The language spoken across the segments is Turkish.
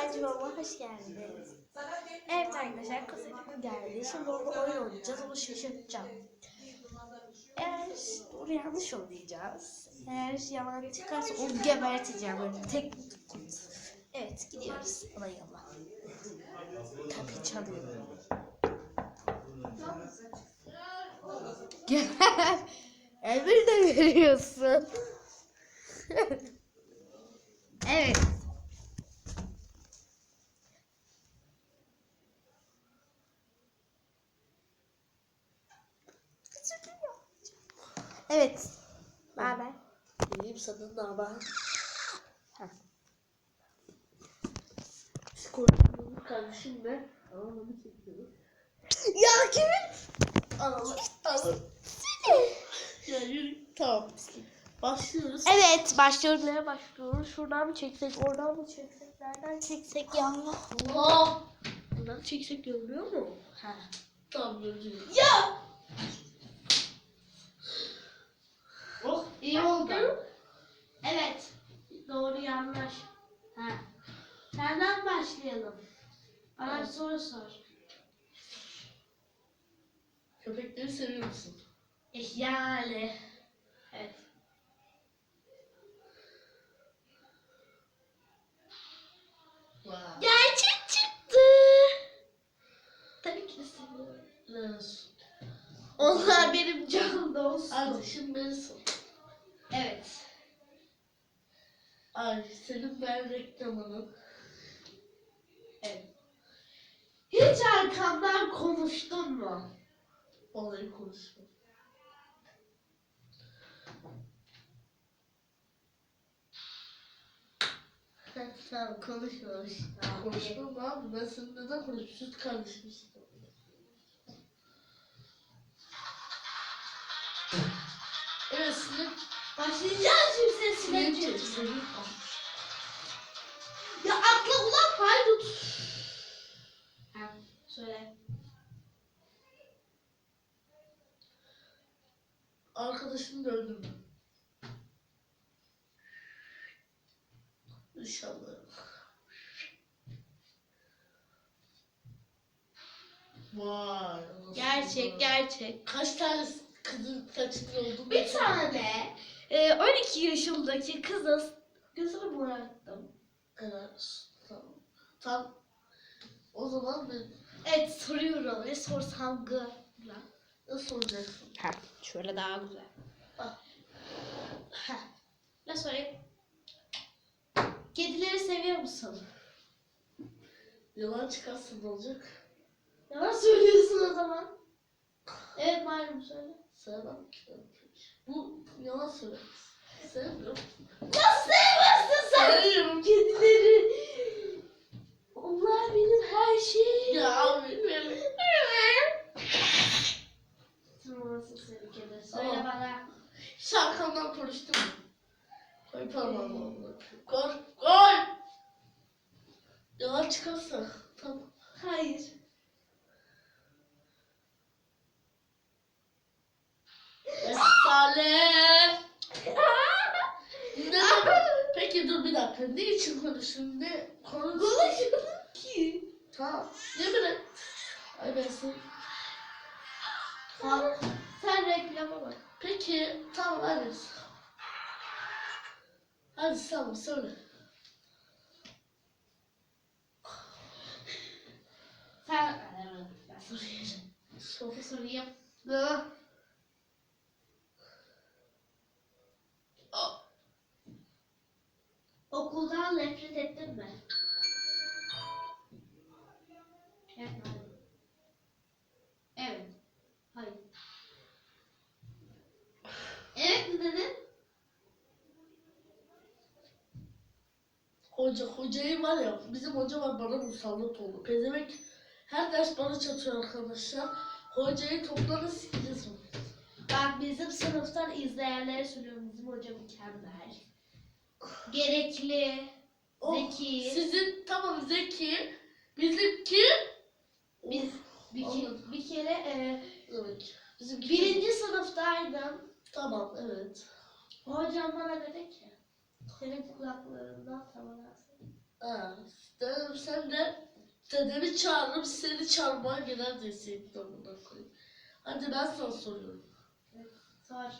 Merhaba, hoş geldiniz. Evet arkadaşlar, kuzenim geldi. Şimdi orada oyun oynayacağız, onu şaşırtacağım. Eğer onu yanlış oynayacağız. Eğer yalan çıkarsa onu geberteceğim. Böyle tek kut. Evet, gidiyoruz. Ona yolla. Kapıyı çalıyorum. Gel. Emir de veriyorsun. evet. Evet. Beraber. İyiyim sana ama. Şu korkunun kardeşimle anamı çekiyoruz. Ya kimin? Anamı anamı. Ya yürü. Tamam. Başlıyoruz. Evet başlıyoruz. Nereye başlıyoruz? Şuradan mı çeksek? Oradan mı çeksek? Nereden çeksek ya? Allah. Buradan çeksek görünüyor mu? Ha. Tamam göreceğiz. Ya! Oh iyi oldu. Evet. Doğru yanlış. Ha. Senden başlayalım. Bana bir soru sor. Köpekleri seviyor musun? Yani. Evet. Wow. Gerçek çıktı. Tabii ki de seviyorum. Onlar benim canım dostum. Hadi şimdi beni sor. Evet. Ay senin ben reklamını. Evet. Hiç arkamdan konuştun mu? Olayı konuşma. Tamam konuşmamış. Konuşmam abi. Ben senin neden konuşayım? Süt kardeşim işte. Evet sinek. Başlayacağız şimdi sesine. Ya atla ulan haydut. Ha, söyle. Arkadaşını da öldürdü. İnşallah. Vay. Gerçek gerçek. Kaç tane kızın saçını oldu? Bir tane e, 12 yaşındaki kızın gözünü boyattım. Evet. Tamam. Tam. O zaman ben Evet soruyorum. Ne sorsam gı. ne soracaksın? Ha, şöyle daha güzel. Ah. Ha. Ne sorayım? Kedileri seviyor musun? Yalan çıkarsın ne olacak? Yalan söylüyorsun o zaman. Evet malum söyle. Sevmem ki. Bu yalan söylemez. Sevmiyorum. Nasıl sevmezsin sen? Seviyorum. Kedileri. Onlar benim her şeyim. Ya. Sen nasıl seni kedi? Söyle Aa. bana. Şarkamdan konuştum. Koy parmağımı amına. Koy. Koy. Yalan çıkarsa. Tamam. Hayır. Efsane. Neden? Peki dur bir dakika. Ne için konuştun? Ne? Konuşmadım ki. Tamam. Ne bileyim. Ay ben seni. Sen, sen reklama bak. Peki tamam hadi. Hadi tamam söyle. Sen ben sorayım. Sor. Sorayım. Okuldan nefret ettin mi? Evet. hayır. Evet. Hayır. Evet mi dedin? Hoca, hocayı var ya, bizim hoca var bana musallat oldu. Pezevenk her ders bana çatıyor arkadaşlar. Hocayı toplanın sikeceğiz onu. Ben bizim sınıftan izleyenlere söylüyorum. Bizim hoca mükemmel. Gerekli. Oh, Zeki. Sizin tamam zeki, bizimki... Biz bir, ke- bir kere e, Evet. Bizimki... birinci sınıftaydım. Tamam evet. Hocam bana dedi ki senin kulaklarından tavana Ha, dedim sen de dedemi çağırırım seni çağırmaya gelir deseydin amına koyayım. Hadi ben sana soruyorum. Sor.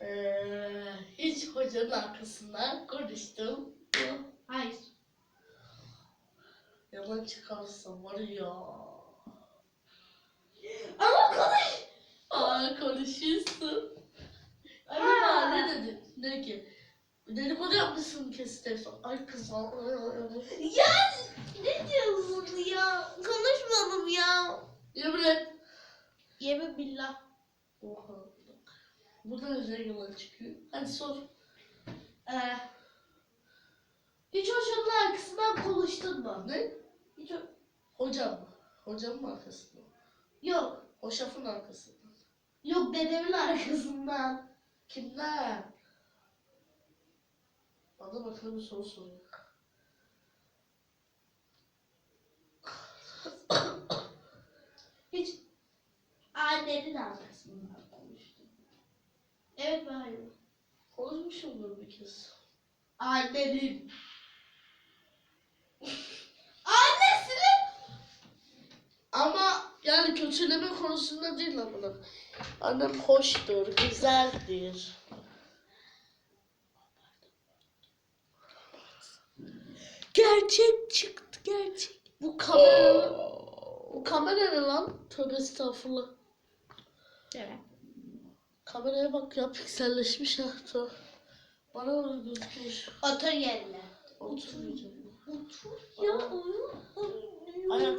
Ee, hiç hocanın arkasından konuştum. mu? Hayır. Yalan çıkarsam var ya. Ama konuş. Aa konuşuyorsun. Acaba ne dedi? Ne ki? Dedikodu yapmışsın kes telefon. Ay kız Ya ne diyorsun ya? Konuşmadım ya. Yemin et. Yemin billah. Oha. Bu da özel yalan çıkıyor. Hadi sor. Ee, hiç hocanın arkasından konuştun mu? Ne? Hiç o- Hocam mı? Hocamın arkasında. Yok. Hoşafın arkasında. Yok dedemin arkasından. Kimler? Bana bakalım bir soru soruyor. Hiç annenin arkasından. Evet ve hayır. Konuşmuşumdur bir kez. Annenin. Annesinin. Ama yani kötüleme konusunda değil amına. Annem hoştur, güzeldir. Gerçek çıktı gerçek. Bu kamera... Bu kamera ne lan? Tövbe estağfurullah. Evet. Kameraya bak ya pikselleşmiş ha. Tövbe. Bana öyle gözükmüş. Otur yerine. Oturmayacağım. Otur ya. Ayak.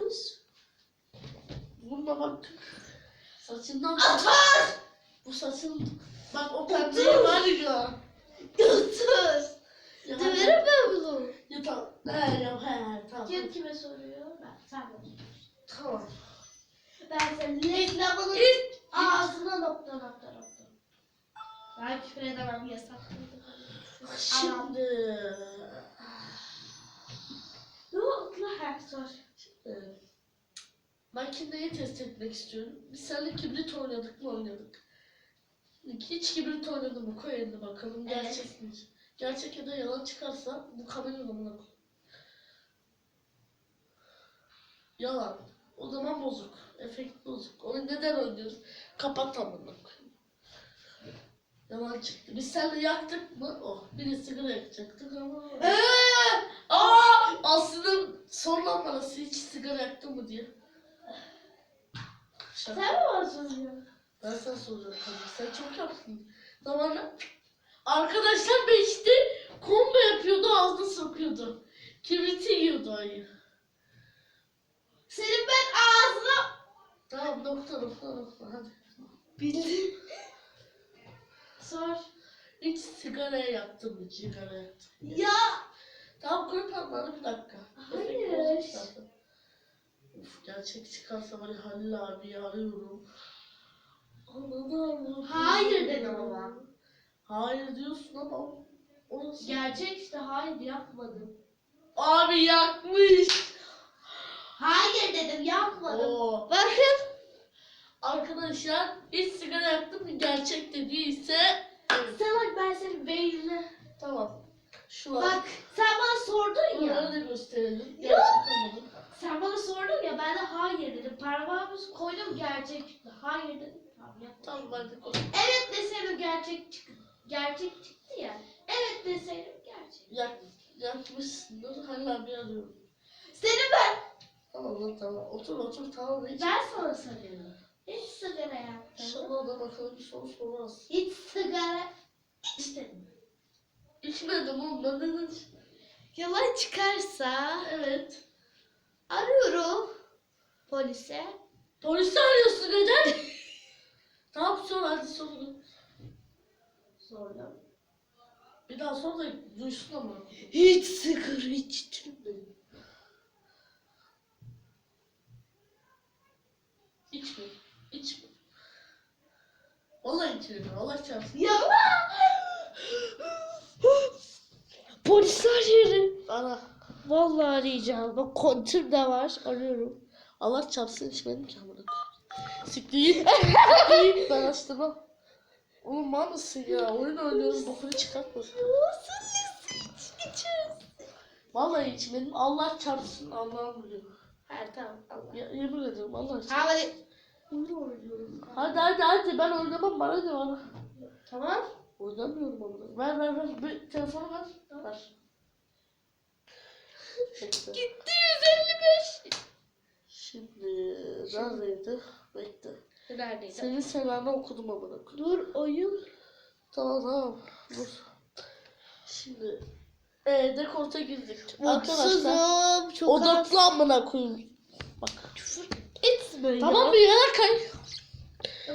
Vurma bak. Saçından Otur. Bu saçın... Bak o pembeyi var ya. Otur. Döverim ben bunu. Ya tamam. He tamam. Kim kime soruyor? Ben. Sen de. Tamam. Ben senin reklamını ağzına nokta nokta nokta. Ben küfür edemem yasak. Şimdi... Ne oldu her sor. e, Ben kimliği test etmek istiyorum. Biz seninle kibrit oynadık mı oynadık. Hiç kibrit oynadın mı? Koy elini bakalım Evet. gerçek mi? Gerçek ya da yalan çıkarsa bu kameranın amına koy. Yalan. O zaman bozuk. Efekt bozuk. Onu neden oynuyoruz? Kapat amına koyayım. Yalan çıktı. Biz seninle yaktık mı? Oh. Biri sigara yakacaktık ama... Eee! Aa! Aslında sorlanması hiç sigara yaktın mı diye. Sen Şaka. mi bana soruyorsun? Ben sana soracağım tabii. Sen çok yaptın. Zamanla arkadaşlar beşti kombo yapıyordu ağzına sokuyordu. Kibriti yiyordu ayı. Senin ben ağzına... Tamam nokta nokta nokta hadi. Bildim. Sor. Hiç sigaraya yaktın mı? Sigara yaktın. Ya Tamam koy parmağını bir dakika. Hayır. Uf gerçek çıkarsa var ya Halil abi arıyorum. Anladım. Hayır dedim ama. Hayır diyorsun ama orası. gerçek işte hayır yapmadım. Abi yakmış. Hayır dedim yapmadım. Oo. Bakın. Arkadaşlar hiç sigara yaktım mı gerçek dediyse. Sen bak ben senin beynine. Tamam. Şu an. Bak sen bana sordun Bunları ya. da gösterelim. Ya. Gerçek olmadı. Sen bana sordun ya ben de hayır dedim. Parmağımı koydum gerçek çıktı. Hayır dedim. Tamam. Tamam ben de koy. Evet deseydim gerçek çıktı. Gerçek çıktı ya. Evet deseydim gerçek. Yak, yakmışsındır. Halil abi arıyorum. Senin ben. Tamam lan tamam. Otur otur tamam. Hiç, Ben sana soruyorum. Hiç sigara yaptın. mı? İnşallah da soru sormaz. Hiç sigara içtin mi? İçmedim ben neden Yalan çıkarsa Evet. arıyorum polise. Polisi arıyorsun neden? tamam sor hadi sor. Sordum. Bir daha sor da duysun ama. Hiç sigara içtin mi? Vallahi içmedim. Allah çarpsın. Yalan. Polis arıyorum. Ara. Vallahi arayacağım. Bak kontür de var. Arıyorum. Allah çarpsın içmedim ki amına. Siktir. Siktir. Ben açtırmam. Oğlum mal mısın ya? Oyun oynuyoruz. Bokunu çıkartma. Nasıl? Vallahi içmedim. Allah çarpsın Allah'ım biliyor. Ha tamam Allah. Ya, yemin ederim Allah çarpsın. Hadi. Oyun oynuyorum. Hadi hadi hadi ben oynamam bana ne bana. Tamam. Oynamıyorum ama. Ver ver ver. Bir telefonu ver. Ver. Gitti 155. Şimdi neredeydi? Bekle. Neredeydi? Senin senaryo okudum koyayım. Dur oyun. Tamam tamam. Dur. Şimdi e, dekorta girdik. Arkadaşlar. Çok odaklı amına koyayım. Bak. Küfür etme Tamam ya. bir yana kay.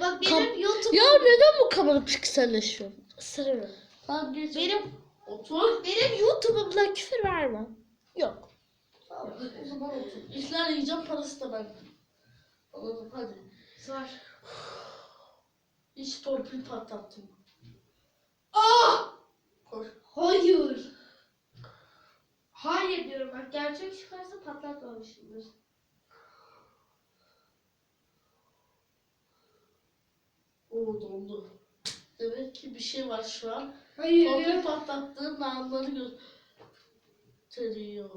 Bak Kam- benim YouTube. Ya neden bu kamera pikselleşiyor? Sırrım. Tamam geç. Benim Otur. benim YouTube'umda küfür var mı? Yok. Tamam o zaman otur. İşler yiyeceğim parası da ben. Anladım hadi. Var. Hiç torpil patlattım. Ah! Koy. Hayır. Hayır diyorum bak gerçek çıkarsa patlatmamışımdır. Oo dondu. Demek ki bir şey var şu an. Hayır. Torpil patlattığım anları gösteriyor.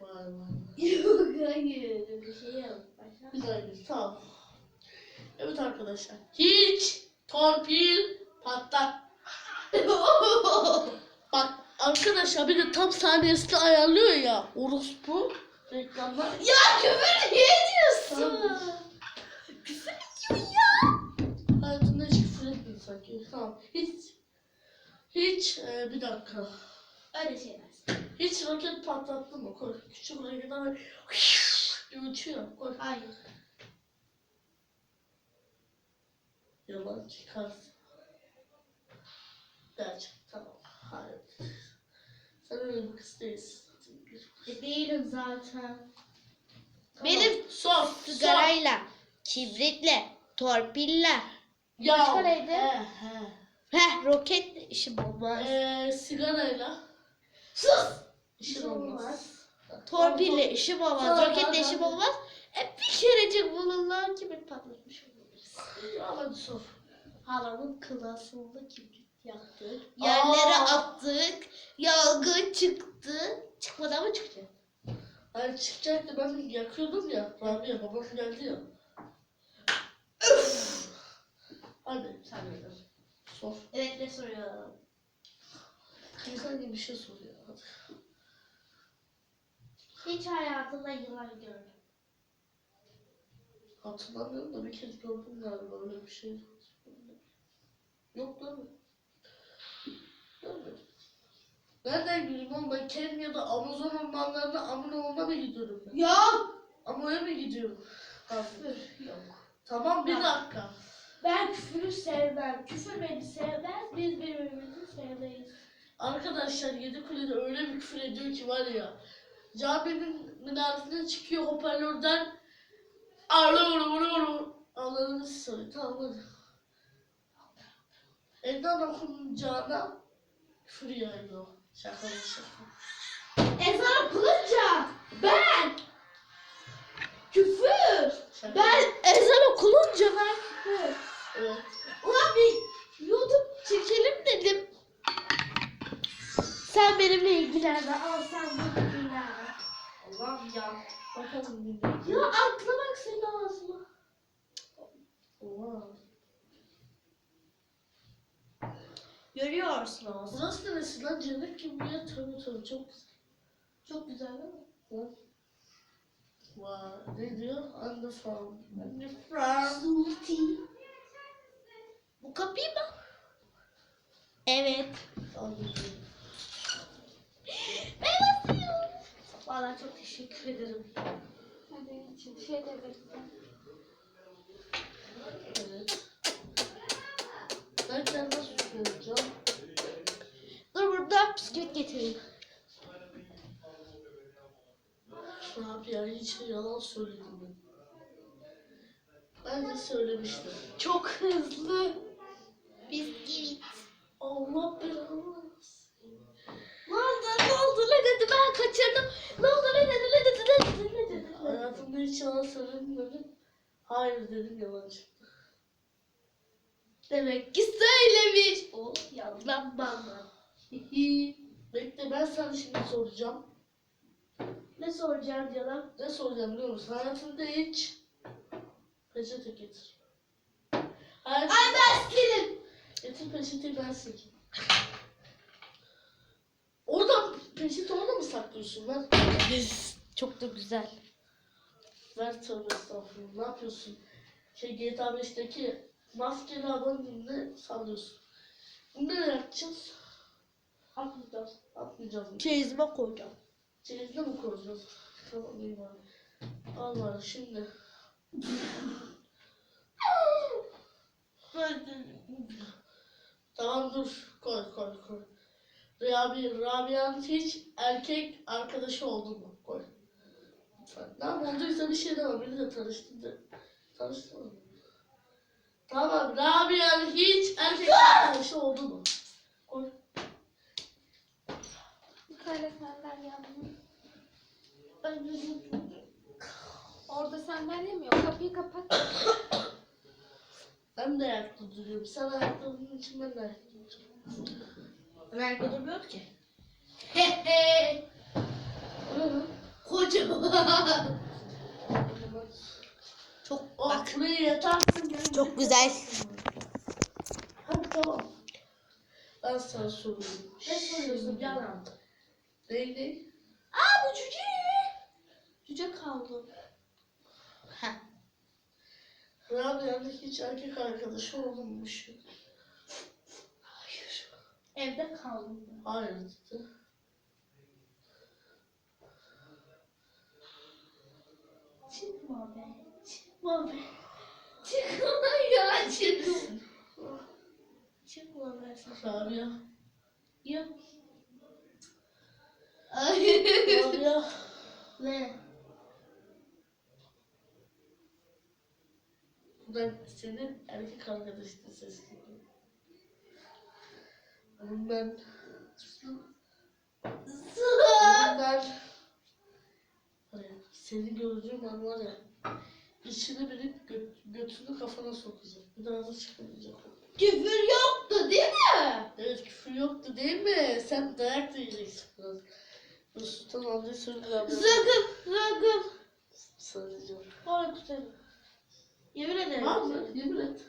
Vay vay. Yok hayır. Bir şey yok. Başla. Güzel bir tamam. Evet arkadaşlar. Hiç torpil patlat. Bak arkadaşlar bir de tam saniyesini ayarlıyor ya. Orospu reklamlar. ya küfür niye ediyorsun? Küfür ediyor ya. Sanki. Tamam. Hiç hiç e, bir dakika. Öyle şeyler. Hiç roket patlattın mı? Koy. Küçük roketler uçuyor. Koy. Hayır. Yalan çıkarsın. Gerçek tamam. Hayır. Sen öyle bir kız değilsin. E, değilim zaten. Tamam. Benim. Sor. Sigarayla, kibritle, torpille. Ya. Başka neydi? He he. Heh roketle işim olmaz. Ee, sigarayla Sus! işin olmaz. Torpille işim olmaz. Tamam, Roketle işim olmaz. E bir kerecik bulurlar kibrit patlatmış oluruz. Hadi sor. Halamın klasında kibrit yaktık. Yerlere Aa. attık. Yangın çıktı. Çıkmadan mı çıkacak? Hani çıkacaktı ben yakıyordum ya. Rabia babam geldi ya. Hadi sen de sor. Evet ne soruyorum? İnsan gibi bir şey soruyor. Hiç hayatımda yılan gördüm. Hatırlamıyorum da bir kez gördüm galiba öyle bir şey. Yok mi? Görmedim. Nereden bileyim oğlum ben Kenya'da Amazon ormanlarına Aminoğlu'na mı gidiyorum ben? Ya! Amo'ya mı gidiyorum? Küfür yok. Tamam bir dakika. Ben küfürü sevmem. Küfür beni sevmez. Biz birbirimizi sevmeyiz. Arkadaşlar Yedikule'de öyle bir küfür ediyor ki var ya. Caminin minaresinden çıkıyor hoparlörden. Ağlıyor Ağlarını söyle tamam hadi. Ezan okunacağına küfür yayıyor. Şaka şaka. Ezan okununca ben küfür. şaka. Ben ezan okununca ben Evet. Ulan bir YouTube çekelim dedim. Sen benimle ilgilenme. Al sen bunu ilgilenme. Allah'ım ya. Bakalım Ya aklı bak senin ağzına. Oha. Görüyorsunuz. Burası neresi lan? Cennet gibi bir yer. Tabii tabii çok güzel. Çok güzel değil mi? Vay. Vay. Ne diyor? Anne farm. Anne farm. Sulti. Bu kapıyı mı? Evet. Ben basıyorum. Valla çok teşekkür ederim. Hadi için şey de verirsen. Evet. Ben kendime soracağım. Dur burada bisküvit getireyim. Ne yapayım? Hiç yalan söyledim ben. Ben de söylemiştim. Çok hızlı. Bisküvit. Allah belanı. Ne oldu? Ne oldu? Ne dedi? Ben kaçırdım. Ne oldu? Ne dedi? Ne dedi? Ne dedi? Ne dedi? Hayatımda hiç yalan söylemedim. Hayır dedim yalan çıktı. Demek ki söylemiş. O yalan bana. Bekle ben sana şimdi soracağım. Ne soracağım canım? Ne soracağım biliyor musun? Hayatında hiç peçete getir. Hayatında... Ay ben silim. Getir peçeteyi ben sileyim. Orada peçete orada mı saklıyorsun lan? Çok da güzel. Ver tövbe estağfurullah. Ne yapıyorsun? Şey GTA 5'teki maskeli gibi sallıyorsun. Bunu ne yapacağız? Atmayacağız. Atmayacağız. Çeyizime koyacağım. Çeyizde mi koyacağız? Tamam iyi var. Allah şimdi. Tamam dur. Koy koy koy. Rabi, Rabia'nın hiç erkek arkadaşı oldu mu? Koy. Ne olduysa bir şey deme. Beni de tanıştırdı. Tanıştırma. Tamam. Rabia'nın hiç erkek arkadaşı oldu mu? Koy. Yukarıda sandalye alayım. Orada sandalye mi yok? Kapıyı kapat. Ben de ayakta duruyorum. Sen ayakta durduğun için ben de ayakta duruyorum. Ben ayakta durmuyorum ki. Ne lan? Kocaman. Çok Oh, bak. buraya yatarsın. Çok güzel. Hadi tamam. Ben sana soruyorum. Ne soruyorsun canım? Ne ne? Aa bu cüce. Cüce kaldı. Rabia'nın hiç erkek arkadaşı olmamış. Evde kaldım. Hayır dedi. Çıkma be. Çıkma be. Çıkma ya çıkma. Çıkma be. Rabia. Yok. Ay. Rabia. ne? Ben senin erkek arkadaşını sesleniyorum. Onun ben... Onun ben... Hani seni gördüğüm an var ya... İçine binip gö götünü kafana sokacak. Bir daha da çıkamayacak. Küfür yoktu değil mi? Evet küfür yoktu değil mi? Sen dayak da yiyeceksin biraz. Bu sultan aldığı sözü ben Sakın sakın. söyleyeceğim. Bana kusarım. Yemin ederim. Var mı? Yemin et.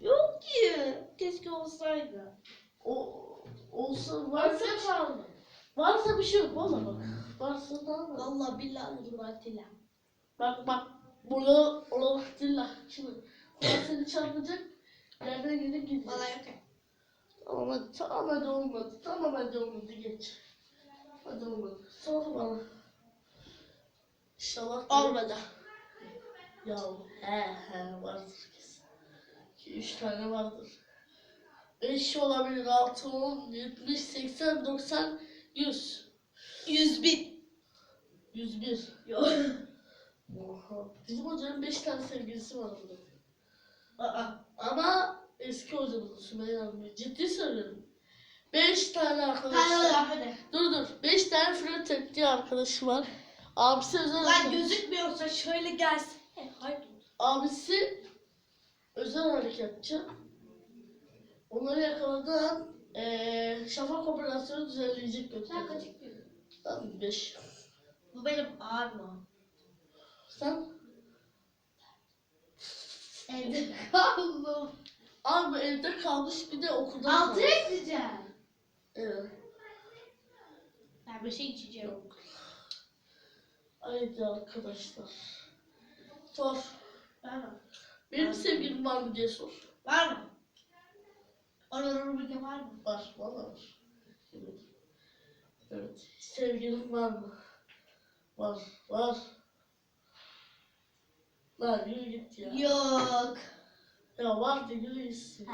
Yok ki. Keşke olsaydı. O olsa varsa Varsa kaldı. varsa bir şey yok valla bak. Varsa da var. Valla billahi zuratila. Bak bak. Burada Allah dillah. Şimdi Kur'an seni çarpacak. Yerden gelip gidecek. Valla yok. Tamam hadi. Tamam hadi olmadı. Tamam hadi olmadı. Geç. Hadi olmadı. Sor bana. İnşallah. Olmadı. Ya he he vardır kesin. 2 üç tane vardır. 5 olabilir, 6, 10, 70, 80, 90, 100. Yüz bin. 101. Yok. Oha. Bizim hocanın 5 tane sevgilisi var burada. Aa. Ama eski hocamız Sümeyye Hanım. Ciddi söylüyorum. 5 tane Hadi hadi. Dur dur. 5 tane flört ettiği arkadaşı var. Abisi özel Lan harekat- gözükmüyorsa şöyle gelsin. He. Abisi özel harekatçı. Onları yakaladığı an eee şafak operasyonu düzenleyecek Sen götürdü. kaç gidiyorsun? Ben 5. Bu benim ağrım. Sen? Evde kaldım. Abi evde kalmış bir de okulda Altıya kalmış. gideceğim. Evet. Ben bir şey içeceğim. Haydi arkadaşlar. Sor. Var mı? Benim sevgilim var mı diye sor. Var mı? Onun bir var mı? Var. Valla var. Evet. Evet. Sevgilim var mı? Var. Var. Lan yürü git ya. Yok. Ya var da yürü gitsin.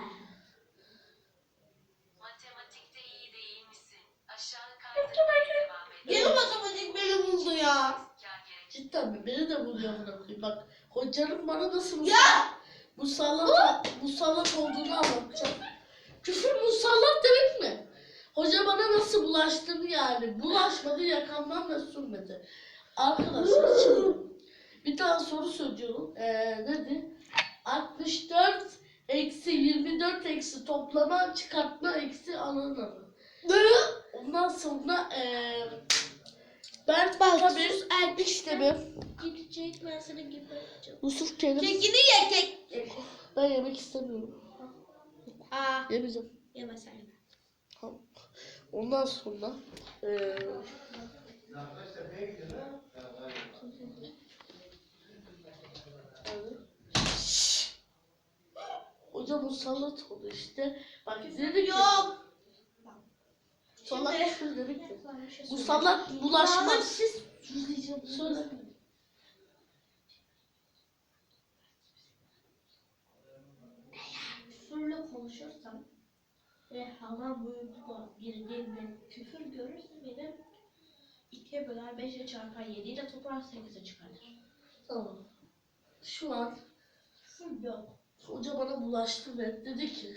Matematikte iyi değil misin? Aşağı kaydırmaya devam et. Yeni matematik beni buldu ya. Cidden mi? Beni de buluyor amına koyayım. Bak hocanın bana nasıl musallat, Ya! musallat, musallat olduğunu anlatacağım. Küfür musallat demek mi? Hoca bana nasıl bulaştığını yani. Bulaşmadı yakamdan da sürmedi. Arkadaşlar şimdi bir tane soru söylüyorum. Ee, nedir? 64 eksi 24 eksi toplama çıkartma eksi alanı. Ondan sonra ee, Ben sus erkek işlemi gidecek ben sana geberteceğim. Yusuf kendim Kekini ye kek. ben yemek istemiyorum. Aa Yemeyeceğim. yeme sen yeme. Tamam. Ondan sonra eee Hocam o salat oldu işte. Bak ki Yok. Sana bir şey Bu salat bulaşmaz. Siz Söyle. küfürle konuşursam ve hava boyutlu girdiğimde küfür görürsem benim ikiye böler 5'e çarpar 7 ile toplar 8'e çıkarır. Tamam. Şu an Küfür yok. hoca bana bulaştı ve dedi ki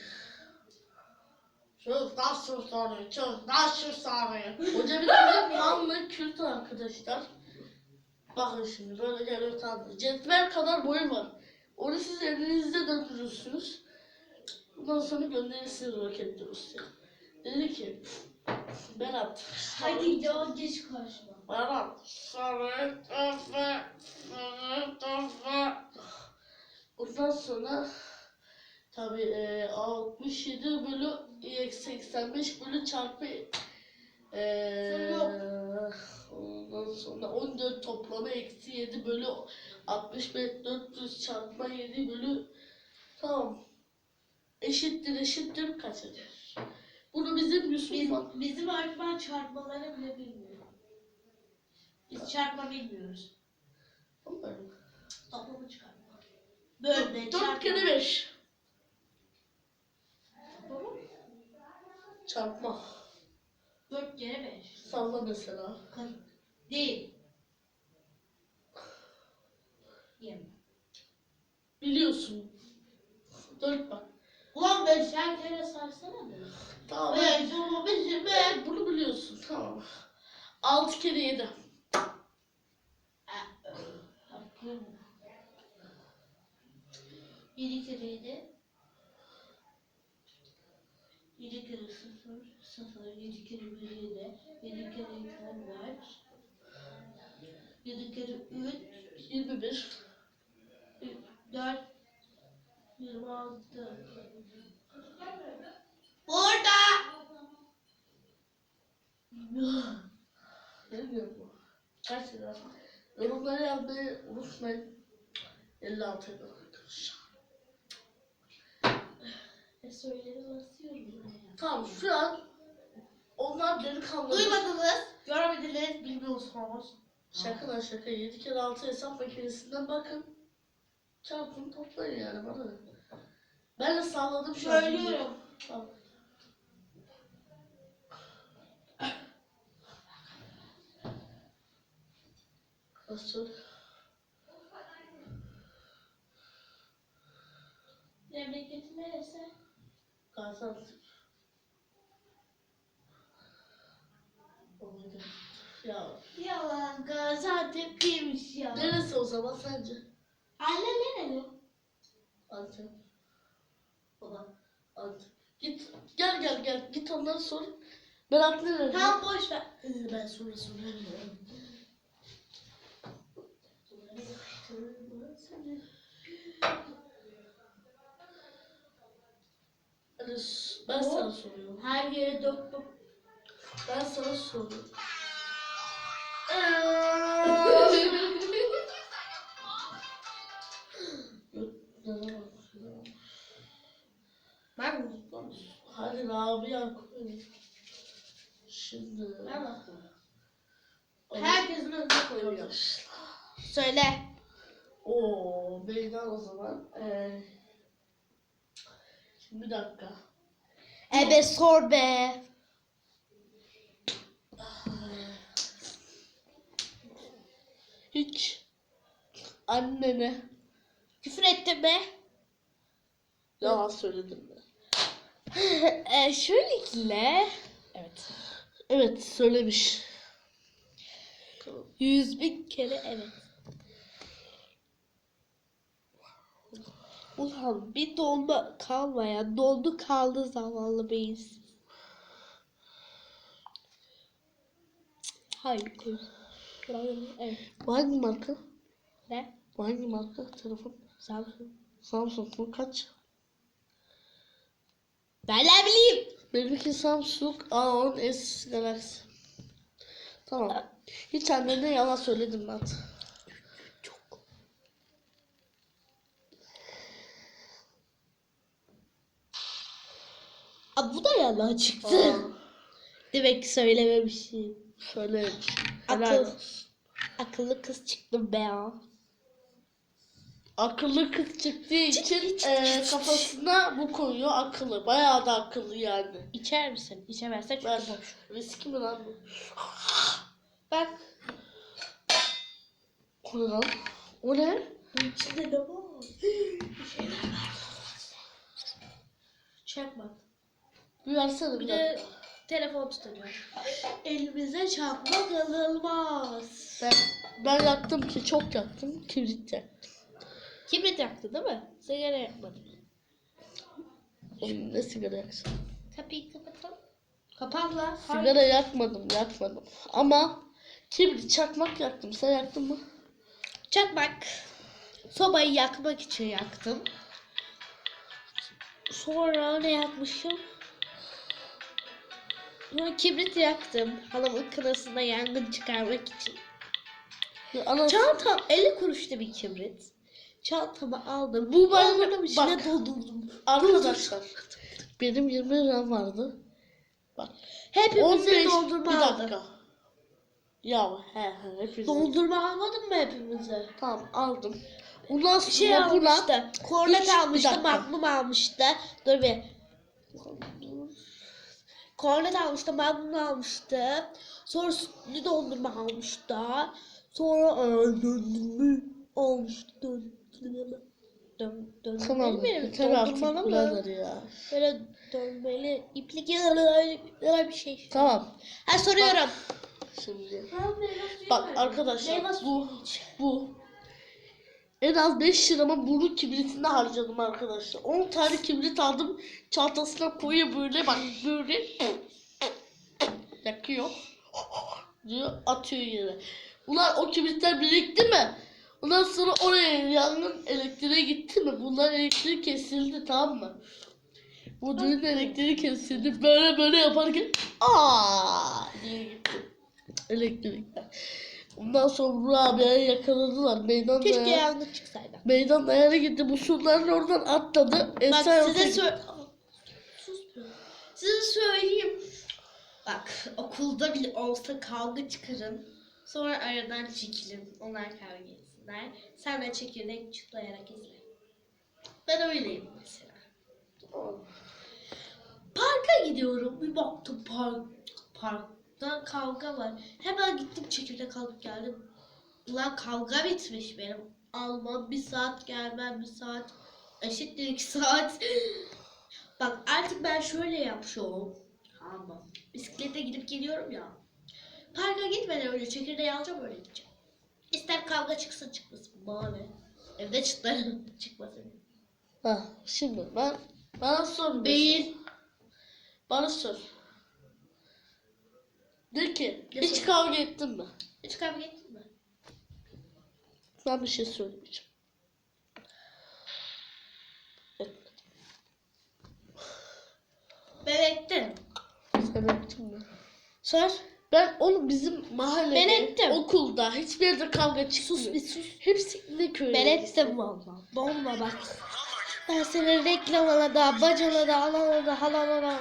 Çöz nasıl soruyor, çöz nasıl soruyor. Hoca bir tane Vanlı Kürt arkadaşlar. Bakın şimdi böyle geliyor tanrı. Cetvel kadar boyu var. Onu siz elinizde döndürürsünüz. Bundan sonra gönderirsiniz roket Rusya. Dedi ki Berat. Hadi ya geç karşıma. Berat. Sarı kafa. Sarı kafa. Bundan sonra tabi e, 67 bölü eksi 85 bölü çarpı e, ondan sonra 14 toplamı eksi 7 bölü 65 400 çarpma 7 bölü tamam eşittir eşittir kaç eder? Bunu bizim Yusuf Biz, var. bizim öğretmen çarpmaları bile bilmiyor. Biz çarpma bilmiyoruz. Toplamı çıkarma. Bölme, 4 çarpma. kere 5 Doğru. Çarpma. 4 kere 5. Salla mesela. 40. Değil. Yeme. Biliyorsun. 4 bak. Ulan beşer kere sarsana da. Tamam. Ben, beş, yirmi. ben bunu biliyorsun. Tamam. 6 kere 7. Hakkım. Yedi kere yedi. Yedi kere sıfır. Sıfır. Yedi kere bir yedi. Yedi kere iki on dört. Yedi kere üç. 21. Dört. Yirmi altı. Orada. Ne diyor bu? Kaç lira? Yorumları yazmayı unutmayın. 56 lira arkadaşlar. E basıyorum buraya. Tamam şu an onlar delikanlı. Duymadınız, görmediniz, bilmiyorsunuz. Şaka lan şaka. 7 kere 6 hesap makinesinden bakın. Çarpın toplayın yani bana. ne? Ben de salladım şu an. Söylüyorum. Tamam. Nasıl? Memleketi neresi? Olmadı. Ya Yalan Gaziantep'liymiş ya. neresi o zaman sence? Anne nereli? Antep. Baba. Antep. Git gel gel gel git onları sor. Berat nereli? Tamam boş ver. Ee, Ben soru soruyorum. Hadi s- ben sana soruyorum. Her yere doktum. Ben sana soruyorum. Ben mi? Hadi Rabia koy. Şimdi. Ben baktım. Herkesin önüne koyuyor. Söyle. Oo, meydan o zaman. Ee, bir dakika. Ebe sor be. Hiç annene Küfür ettin be. yalan söyledim mi? e, şöylelikle. Evet. Evet söylemiş. Yüz bin kere evet. Ulan bir dolma kalmayan doldu kaldı zavallı beyinsiz. Hayır. Evet. Bu hangi marka? Ne? Bu hangi marka telefon? Samsung. Samsung mu? Kaç? Ben ne bileyim. Benimki Samsung A10s Galaxy. Tamam. Hiç annene yalan söyledim ben. Aa, bu da yalan çıktı. Aa, Demek ki söylememişim. şöyle. Akıl. Akıllı kız çıktım be ya. Akıllı kız çıktığı için eee, kafasına bu koyuyor akıllı. Bayağı da akıllı yani. İçer misin? İçemezsen çünkü Ver. boş. Riski mi lan bu? Bak. O ne lan? O ne? İçinde ne var? Çakmak. Bir versene Bir bir de telefon tutacağım. Elimize çakmak alınmaz. Ben, ben yaktım ki çok yaktım. Kibrit yaktım. Kibrit yaktı değil mi? Sigara yakmadım. Oğlum ne sigara yaksın? Kapıyı kapatalım. Kapat lan. Sigara yakmadım yakmadım. Ama kibrit çakmak yaktım. Sen yaktın mı? Çakmak. Sobayı yakmak için yaktım. Sonra ne yakmışım? Sonra kibrit yaktım. Halamın kınasında yangın çıkarmak için. Ya ana Çantam 50 kuruşta bir kibrit. Çantamı aldım. Bu balonun içine bak. doldurdum. arkadaşlar benim 20 liram vardı. Bak Hepimize 15 doldurma bir aldım. dakika. Ya he he hepimiz. Doldurma almadın mı hepimize? Tamam aldım. Ondan sonra Şey buna almıştı. Kornet almıştı. Magnum almıştı. Dur bir. Kornet almıştı. Magnum almıştı. Sonra sütlü dondurma almıştı. Sonra dondurma almıştı. Tamam yeter artık mı? birader ya. Böyle dönmeli iplik öyle, öyle bir şey. Tamam Ha soruyorum. şimdi. Bak arkadaşlar bu bu en az 5 liramı bunun kibritinde harcadım arkadaşlar. 10 tane kibrit aldım çantasına koyuyor böyle bak böyle yakıyor diyor atıyor yere. Ulan o kibritler birikti mi? Ondan sonra oraya yangın elektriğe gitti mi? Bunlar elektriği kesildi tamam mı? Bu düğün elektriği kesildi. Böyle böyle yaparken aa diye gitti. Elektrikler. Ondan sonra Burak abiye yakaladılar. Meydan Keşke dayağı- yangın çıksaydı. Meydan dayanı gitti. Bu surların oradan atladı. Bak Esra size sö- Sus be. Size söyleyeyim. Bak okulda bile olsa kavga çıkarın. Sonra aradan çekilin. Onlar kavga etsinler. Sen de çekirdek çıtlayarak izle. Ben öyleyim mesela. Parka gidiyorum. Bir baktım park, parkta kavga var. Hemen gittim çekirdek alıp geldim. Ulan kavga bitmiş benim. Almam bir saat gelmem bir saat. Eşittir iki saat. Bak artık ben şöyle yapıyorum. Tamam. Bisiklete gidip geliyorum ya. Parka gitmeden önce çekirdeği alacağım öyle gideceğim. İster kavga çıksın çıkmasın. Bana ne? Evde çıtlarım çıkmasın. Ha, şimdi ben bana sor. Değil. Bana sor. De ki Ne hiç sor? kavga ettin mi? Hiç kavga ettin mi? Ben bir şey söyleyeceğim. Ben ettim. Sen ettin mi? Sor. Ben oğlum bizim mahallede, Ben ettim. okulda hiçbir yerde kavga çıkmıyor. Sus bir sus. Hepsi ne köyde. Ben ettim valla. Donma bak. Ben senin reklamına da, bacana da, alana da, halana da.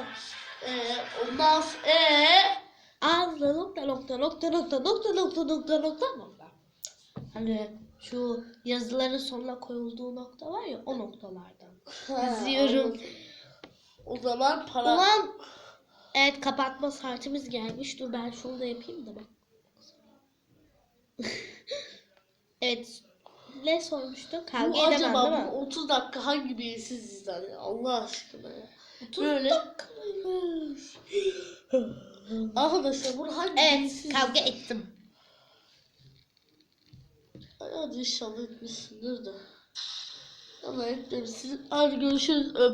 Ee, ondan sonra ee, Ağzına nokta nokta nokta nokta nokta nokta nokta nokta nokta. Hani şu yazıların sonuna koyulduğu nokta var ya o noktalardan. İzliyorum. O zaman para Ulan evet kapatma saatimiz gelmiş. Dur ben şunu da yapayım da bak. evet. Ne sormuştu? Kavga bu edemem değil acaba mi? bu 30 dakika hangi birisiz izler Allah aşkına ya. 30 Böyle dakikaymış. arkadaşlar bunu hangi Evet birisiz kavga ettim. Hadi inşallah etmişsindir de. Ama etmemişsin. Hadi görüşürüz. Öp.